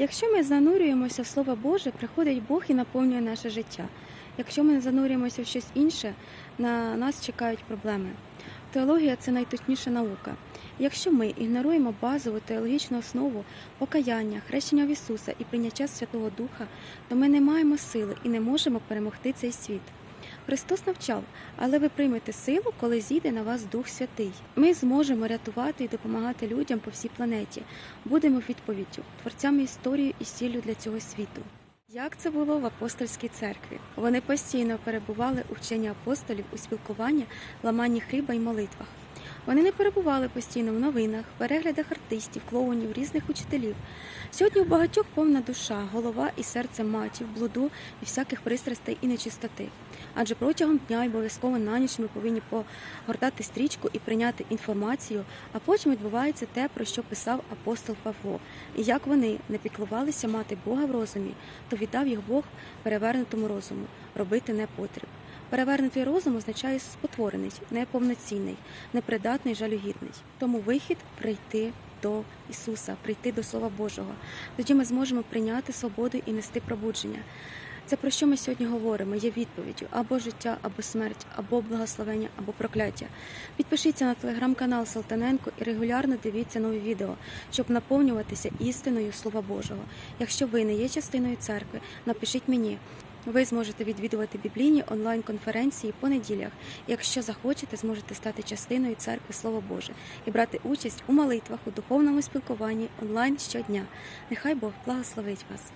Якщо ми занурюємося в Слово Боже, приходить Бог і наповнює наше життя. Якщо ми занурюємося в щось інше, на нас чекають проблеми. Теологія це найточніша наука. Якщо ми ігноруємо базову теологічну основу покаяння, хрещення в Ісуса і прийняття Святого Духа, то ми не маємо сили і не можемо перемогти цей світ. Христос навчав, але ви приймете силу, коли зійде на вас Дух Святий. Ми зможемо рятувати і допомагати людям по всій планеті. Будемо відповіддю, творцями історії і сіллю для цього світу. Як це було в апостольській церкві? Вони постійно перебували у вченні апостолів у спілкуванні, ламанні хліба і молитвах. Вони не перебували постійно в новинах, переглядах артистів, клоунів, різних учителів. Сьогодні у багатьох повна душа, голова і серце матів, блуду і всяких пристрастей і нечистоти. Адже протягом дня й обов'язково на ніч ми повинні погортати стрічку і прийняти інформацію, а потім відбувається те, про що писав апостол Павло. І як вони не піклувалися мати Бога в розумі, то віддав їх Бог перевернутому розуму, робити не потріб. Перевернутий розум означає спотворений, неповноцінний, непридатний, жалюгідний. Тому вихід прийти до Ісуса, прийти до Слова Божого. Тоді ми зможемо прийняти свободу і нести пробудження. Це про що ми сьогодні говоримо? Є відповіддю або життя, або смерть, або благословення, або прокляття. Підпишіться на телеграм-канал Салтаненко і регулярно дивіться нові відео, щоб наповнюватися істиною Слова Божого. Якщо ви не є частиною церкви, напишіть мені. Ви зможете відвідувати біблійні онлайн-конференції по неділях. Якщо захочете, зможете стати частиною церкви Слово Боже і брати участь у молитвах у духовному спілкуванні онлайн щодня. Нехай Бог благословить вас.